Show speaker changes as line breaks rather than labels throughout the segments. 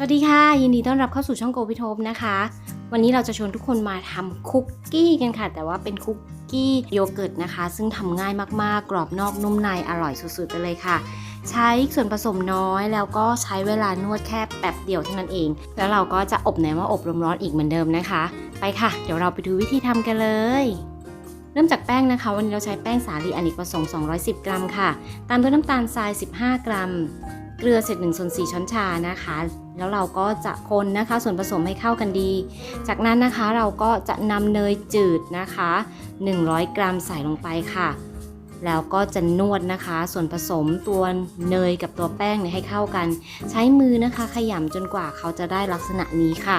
สวัสดีค่ะ ยินดีต้อนรับเข้าสู่ช่องโกวิทบนะคะ วันนี้เราจะชวนทุกคนมาทำคุกกี้กันค่ะ แต่ว่าเป็นคุกกี้โยเกิร์ตนะคะ ซึ่งทำง่ายมากๆ กรอบนอกนุ่มในอร่อยสุดๆไปเลยค่ะ ใช้ส่วนผสมน้อยแล้วก็ใช้เวลานวดแค่แป๊บเดียวเท่านั้นเอง แล้วเราก็จะอบในหม้ออบลมร้อนอีกเหมือนเดิมนะคะ ไปค่ะ เดี๋ยวเราไปดูวิธีทำกันเลยเริ่มจากแป้งนะคะ วันนี้เราใช้แป้งสาลีอเนกประสงค์ 210 กรัมค่ะ ตามด้วยน้ำตาลทราย 15 กรัม เกลือเศษ1ส่วน4ช้อนชานะคะ แล้วเราก็จะคนนะคะส่วนผสมให้เข้ากันดี จากนั้นนะคะเราก็จะนำเนยจืดนะคะ 100 กรัมใส่ลงไปค่ะ แล้วก็จะนวดนะคะ ส่วนผสมตัวเนยกับตัวแป้งเนี่ยให้เข้ากัน ใช้มือนะคะขยำจนกว่าเขาจะได้ลักษณะนี้ค่ะ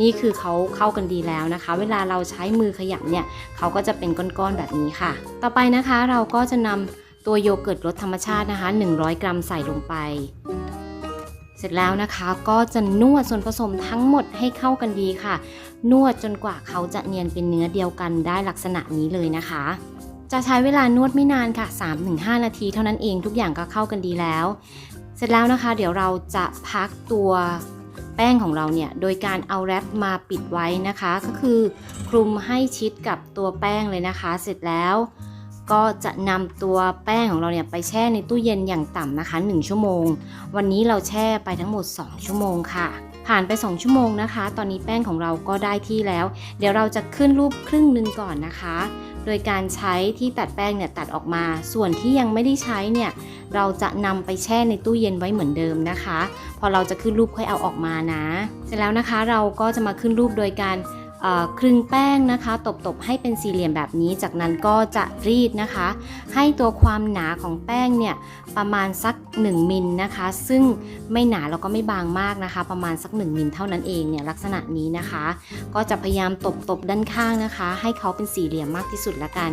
นี่คือเขาเข้ากันดีแล้วนะคะ เวลาเราใช้มือขยำเนี่ยเขาก็จะเป็นก้อนๆแบบนี้ค่ะ ต่อไปนะคะเราก็จะนำ ตัวโยเกิร์ตรสธรรมชาตินะคะ 100 กรัมใส่ลงไป เสร็จแล้วนะคะก็จะนวดส่วนผสมทั้งหมดให้เข้ากันดีค่ะ นวดจนกว่าเขาจะเนียนเป็นเนื้อเดียวกันได้ลักษณะนี้เลยนะคะ จะใช้เวลานวดไม่นานค่ะ 3-5 นาทีเท่านั้นเองทุกอย่างก็เข้ากันดีแล้ว เสร็จแล้วนะคะ เดี๋ยวเราจะพักตัวแป้งของเราเนี่ยโดยการเอาแรปมาปิดไว้นะคะ ก็คือคลุมให้ชิดกับตัวแป้งเลยนะคะ เสร็จแล้ว ก็จะนำตัวแป้งของเราเนี่ยไปแช่ในตู้เย็นอย่างต่ำนะคะ 1 ชั่วโมง วันนี้เราแช่ไปทั้งหมด 2 ชั่วโมงค่ะ ผ่านไป 2 ชั่วโมงนะคะ ตอนนี้แป้งของเราก็ได้ที่แล้ว เดี๋ยวเราจะขึ้นรูปครึ่งหนึ่งก่อนนะคะ โดยการใช้ที่ตัดแป้งเนี่ยตัดออกมา ส่วนที่ยังไม่ได้ใช้เนี่ยเราจะนำไปแช่ในตู้เย็นไว้เหมือนเดิมนะคะ พอเราจะขึ้นรูปค่อยเอาออกมานะ เสร็จแล้วนะคะเราก็จะมาขึ้นรูปโดยการ คลึงแป้งนะคะ ตบๆให้เป็นสี่เหลี่ยมแบบนี้จากนั้นก็จะรีดนะคะ ให้ตัวความหนาของแป้งเนี่ยประมาณสัก 1มิลนะคะ ซึ่งไม่หนาแล้วก็ไม่บางมากนะคะ ประมาณสัก 1มิลเท่านั้นเองเนี่ยลักษณะนี้นะคะ ก็จะพยายามตบๆด้านข้างนะคะ ให้เขาเป็นสี่เหลี่ยมมากที่สุดละกัน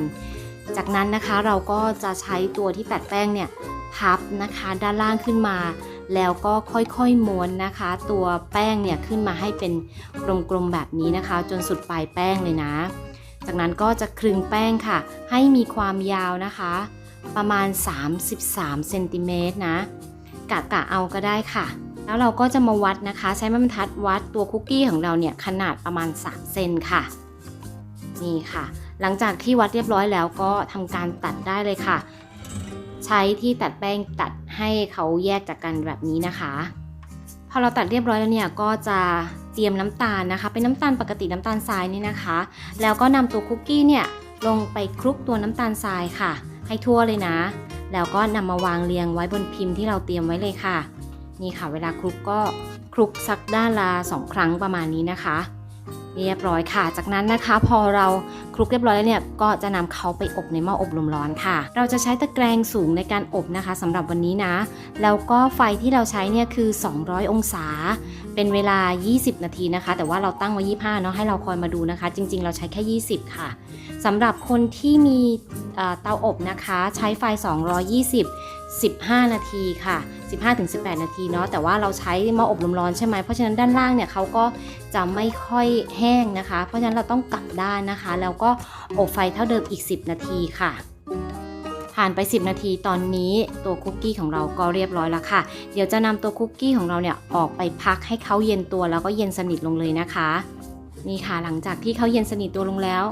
จากนั้นนะคะเราก็จะใช้ตัวที่แปดแป้งเนี่ยพับนะคะ ด้านล่างขึ้นมา แล้วก็ค่อยๆม้วนนะคะ ตัวแป้งเนี่ยขึ้นมาให้เป็นกลมๆแบบนี้นะคะ จนสุดปลายแป้งเลยนะ จากนั้นก็จะคลึงแป้งค่ะ ให้มีความยาวนะคะ ประมาณ 33เซนติเมตรนะกะกะเอาก็ได้ค่ะ แล้วเราก็จะมาวัดนะคะ ใช้ไม้บรรทัดวัดตัวคุกกี้ของเราเนี่ยขนาดประมาณ 3 เซนค่ะ นี่ค่ะ หลังจากที่วัดเรียบร้อยแล้วก็ทำการตัดได้เลยค่ะ ใช้ที่ตัดแป้งตัด ให้เขาแยกจากกันแบบนี้นะคะ พอเราตัดเรียบร้อยแล้วเนี่ยก็จะเตรียมน้ำตาลนะคะ เป็นน้ำตาลปกติน้ำตาลทรายนี่นะคะ แล้วก็นำตัวคุกกี้เนี่ยลงไปคลุกตัวน้ำตาลทรายค่ะ ให้ทั่วเลยนะ แล้วก็นำมาวางเรียงไว้บนพิมพ์ที่เราเตรียมไว้เลยค่ะ นี่ค่ะเวลาคลุกก็คลุกสักด้านละสองครั้งประมาณนี้นะคะ เรียบร้อยค่ะ จากนั้นนะคะ พอเราคลุกเรียบร้อยแล้วเนี่ยก็จะนำเขาไปอบในหม้ออบลมร้อนค่ะ เราจะใช้ตะแกรงสูงในการอบนะคะสำหรับวันนี้นะ แล้วก็ไฟที่เราใช้เนี่ยคือ 200 องศา เป็นเวลา 20 นาทีนะคะ แต่ว่าเราตั้งไว้ 25เนาะให้เราคอยมาดูนะคะ จริง ๆ เราใช้แค่ 20 ค่ะสำหรับคนที่มีเตาอบนะคะ ใช้ไฟ 220 15 นาทีค่ะ 15-18 นาทีเนาะแต่ว่าเราใช้หม้ออบลมร้อนใช่ไหมเพราะฉะนั้นด้านล่างเนี่ยเขาก็จะไม่ค่อยแห้งนะคะ เพราะฉะนั้นเราต้องกลับด้านนะคะ แล้วก็อบไฟเท่าเดิมอีก 10 นาทีค่ะ ผ่านไป 10 นาทีตอนนี้ตัวคุกกี้ของเราก็เรียบร้อยแล้วค่ะ เดี๋ยวจะนำตัวคุกกี้ของเราเนี่ยออกไปพักให้เขาเย็นตัวแล้วก็เย็นสนิทลงเลยนะคะ นี่ค่ะหลังจากที่เขาเย็นสนิทตัวลงแล้ว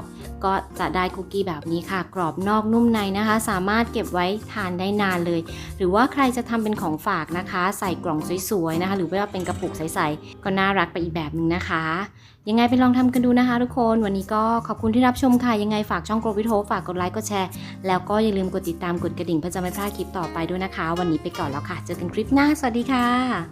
ก็จะได้คุกกี้แบบนี้ค่ะ กรอบนอกนุ่มในนะคะ สามารถเก็บไว้ทานได้นานเลย หรือว่าใครจะทำเป็นของฝากนะคะ ใส่กล่องสวยๆนะคะ หรือว่าเป็นกระปุกใสๆก็น่ารักไปอีกแบบหนึ่งนะคะ ยังไงไปลองทำกันดูนะคะ ทุกคนวันนี้ก็ขอบคุณที่รับชมค่ะ ยังไงฝากช่องโกรวิทโฮฝากกดไลค์กดแชร์แล้วก็อย่าลืมกดติดตามกดกระดิ่งเพื่อจะไม่พลาดคลิปต่อไปด้วยนะคะ วันนี้ไปก่อนแล้วค่ะ เจอกันคลิปหน้าสวัสดีค่ะ